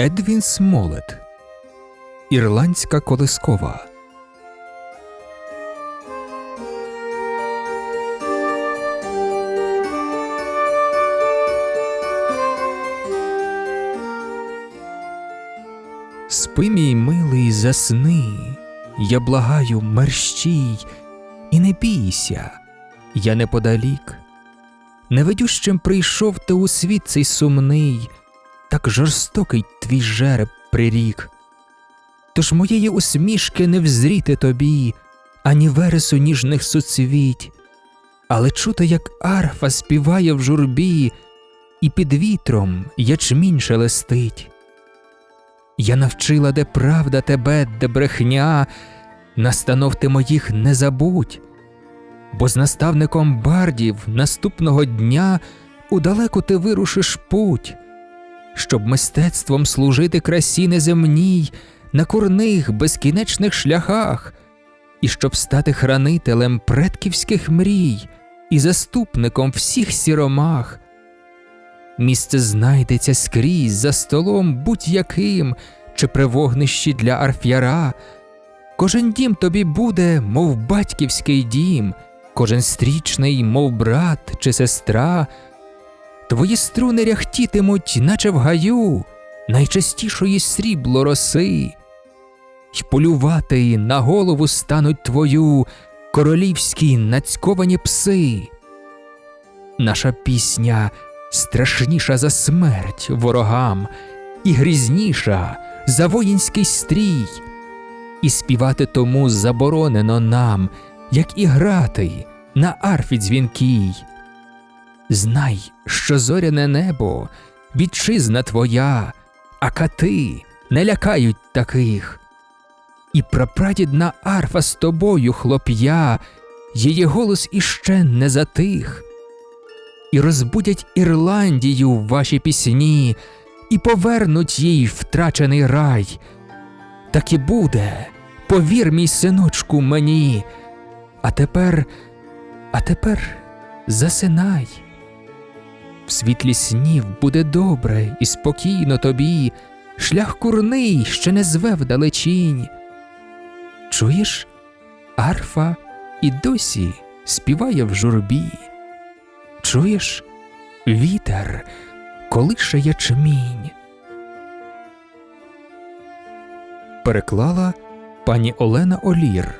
Едвін Смолет. Ірландська колискова. Спи, мій милий, засни, я благаю, мерщій, і не бійся, я неподалік. Невидющим прийшов ти у світ цей сумний, так жорстокий твій жереб прирік. Тож моєї усмішки не взріти тобі, ані вересу ніжних суцвіть, але чути, як арфа співає в журбі, і під вітром ячмінь шелестить. Я навчила, де правда тебе, де брехня, настанов ти моїх не забудь, бо з наставником бардів наступного дня удалеку ти вирушиш путь, щоб мистецтвом служити красі неземній на курних безкінечних шляхах, і щоб стати хранителем предківських мрій і заступником всіх сіромах. Місце знайдеться скрізь за столом будь-яким чи при вогнищі для арф'яра. Кожен дім тобі буде, мов батьківський дім, кожен стрічний, мов брат чи сестра. Твої струни ряхтітимуть, наче в гаю, найчастішої срібло роси, й полювати на голову стануть твою королівські нацьковані пси. Наша пісня страшніша за смерть ворогам, і грізніша за воїнський стрій, і співати тому заборонено нам, як і грати на арфі дзвінкій. Знай, що зоряне небо, вітчизна твоя, а кати не лякають таких. І прапрадідна арфа з тобою, хлоп'я, її голос іще не затих і розбудять Ірландію ваші пісні, і повернуть їй втрачений рай. Так і буде, повір, мій синочку, мені. А тепер, а тепер засинай. В світлі снів буде добре і спокійно тобі, шлях курний ще не зве вдалечінь. Чуєш, арфа і досі співає в журбі. Чуєш? Вітер колише ячмінь. Переклала пані Олена Олір.